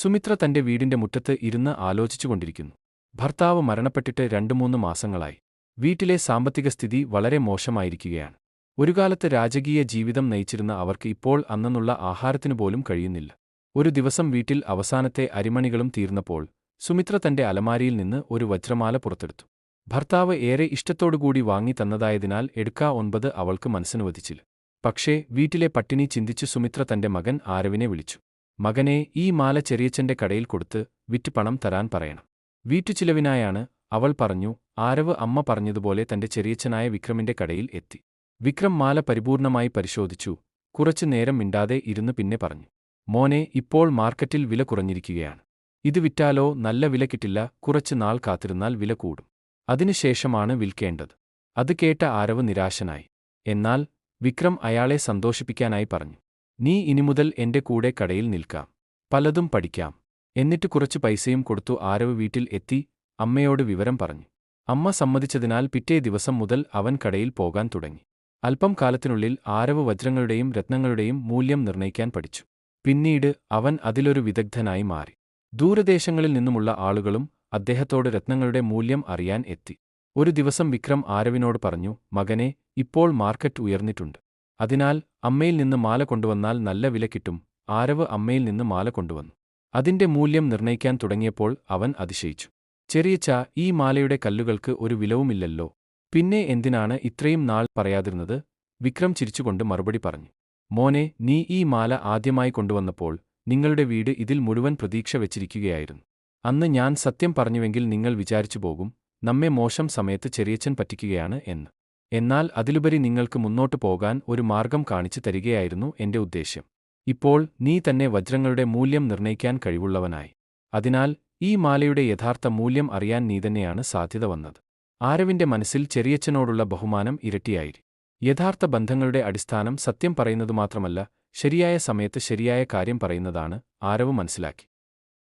സുമിത്ര തന്റെ വീടിന്റെ മുറ്റത്ത് ഇരുന്ന് ആലോചിച്ചുകൊണ്ടിരിക്കുന്നു ഭർത്താവ് മരണപ്പെട്ടിട്ട് രണ്ടു മൂന്ന് മാസങ്ങളായി. വീട്ടിലെ സാമ്പത്തിക സ്ഥിതി വളരെ മോശമായിരിക്കുകയാണ്. ഒരു കാലത്ത് രാജകീയ ജീവിതം നയിച്ചിരുന്ന അവർക്ക് ഇപ്പോൾ അന്നെന്നുള്ള ആഹാരത്തിനു പോലും കഴിയുന്നില്ല. ഒരു ദിവസം വീട്ടിൽ അവസാനത്തെ അരിമണികളും തീർന്നപ്പോൾ സുമിത്ര തന്റെ അലമാരിയിൽ നിന്ന് ഒരു വജ്രമാല പുറത്തെടുത്തു. ഭർത്താവ് ഏറെ ഇഷ്ടത്തോടുകൂടി വാങ്ങി തന്നതായതിനാൽ എടുക്കാ ഒൻപത് അവൾക്ക് മനസ്സിനുവദിച്ചില്ല പക്ഷേ വീട്ടിലെ പട്ടിണി ചിന്തിച്ച് സുമിത്ര തന്റെ മകൻ ആരവിനെ വിളിച്ചു. മകനെ ഈ മാല ചെറിയച്ഛന്റെ കടയിൽ കൊടുത്ത് വിറ്റ് പണം തരാൻ പറയണം. വീട്ടുചിലവിനായാണ് അവൾ പറഞ്ഞു ആരവ് അമ്മ പറഞ്ഞതുപോലെ തന്റെ ചെറിയച്ഛനായ വിക്രമിന്റെ കടയിൽ എത്തി. വിക്രം മാല പരിപൂർണമായി പരിശോധിച്ചു കുറച്ചു നേരം മിണ്ടാതെ ഇരുന്ന് പിന്നെ പറഞ്ഞു മോനെ ഇപ്പോൾ മാർക്കറ്റിൽ വില കുറഞ്ഞിരിക്കുകയാണ്. ഇത് വിറ്റാലോ നല്ല വില കിട്ടില്ല കുറച്ചു നാൾ കാത്തിരുന്നാൽ വില കൂടും. അതിനുശേഷമാണ് വിൽക്കേണ്ടത്. അത് കേട്ട ആരവ് നിരാശനായി. എന്നാൽ വിക്രം അയാളെ സന്തോഷിപ്പിക്കാനായി പറഞ്ഞു നീ ഇനിമുതൽ എന്റെ കൂടെ കടയിൽ നിൽക്കാം. പലതും പഠിക്കാം. എന്നിട്ട് കുറച്ച് പൈസയും കൊടുത്തു ആരവ് വീട്ടിൽ എത്തി അമ്മയോട് വിവരം പറഞ്ഞു. അമ്മ സമ്മതിച്ചതിനാൽ പിറ്റേ ദിവസം മുതൽ അവൻ കടയിൽ പോകാൻ തുടങ്ങി. അല്പം കാലത്തിനുള്ളിൽ ആരവ് വജ്രങ്ങളുടെയും രത്നങ്ങളുടെയും മൂല്യം നിർണയിക്കാൻ പഠിച്ചു. പിന്നീട് അവൻ അതിലൊരു വിദഗ്ധനായി മാറി. ദൂരദേശങ്ങളിൽ നിന്നുമുള്ള ആളുകളും അദ്ദേഹത്തോട് രത്നങ്ങളുടെ മൂല്യം അറിയാൻ എത്തി. ഒരു ദിവസം വിക്രം ആരവിനോട് പറഞ്ഞു മകനെ ഇപ്പോൾ മാർക്കറ്റ് ഉയർന്നിട്ടുണ്ട്. അതിനാൽ അമ്മയിൽ നിന്ന് മാല കൊണ്ടുവന്നാൽ നല്ല വില കിട്ടും. ആരവ് അമ്മയിൽ നിന്ന് മാല കൊണ്ടുവന്നു. അതിന്റെ മൂല്യം നിർണയിക്കാൻ തുടങ്ങിയപ്പോൾ അവൻ അതിശയിച്ചു. ചെറിയച്ച ഈ മാലയുടെ കല്ലുകൾക്ക് ഒരു വിലവുമില്ലല്ലോ. പിന്നെ എന്തിനാണ് ഇത്രയും നാൾ പറയാതിരുന്നത്? വിക്രം ചിരിച്ചുകൊണ്ട് മറുപടി പറഞ്ഞു. മോനെ നീ ഈ മാല ആദ്യമായി കൊണ്ടുവന്നപ്പോൾ നിങ്ങളുടെ വീട് ഇതിൽ മുഴുവൻ പ്രതീക്ഷ വെച്ചിരിക്കുകയായിരുന്നു. അന്ന് ഞാൻ സത്യം പറഞ്ഞുവെങ്കിൽ നിങ്ങൾ വിചാരിച്ചു പോകും നമ്മെ മോശം സമയത്ത് ചെറിയച്ചൻ പറ്റിക്കുകയാണ് എന്ന്. എന്നാൽ അതിലുപരി നിങ്ങൾക്ക് മുന്നോട്ടു പോകാൻ ഒരു മാർഗം കാണിച്ചു തരികയായിരുന്നു എന്റെ ഉദ്ദേശ്യം. ഇപ്പോൾ നീ തന്നെ വജ്രങ്ങളുടെ മൂല്യം നിർണയിക്കാൻ കഴിവുള്ളവനായി. അതിനാൽ ഈ മാലയുടെ യഥാർത്ഥ മൂല്യം അറിയാൻ നീ തന്നെയാണ് സാധ്യത വന്നത്. ആരവിന്റെ മനസ്സിൽ ചെറിയച്ചനോടുള്ള ബഹുമാനം ഇരട്ടിയായി യഥാർത്ഥ ബന്ധങ്ങളുടെ അടിസ്ഥാനം സത്യം പറയുന്നതു മാത്രമല്ല ശരിയായ സമയത്ത് ശരിയായ കാര്യം പറയുന്നതാണ് ആരവ് മനസ്സിലാക്കി.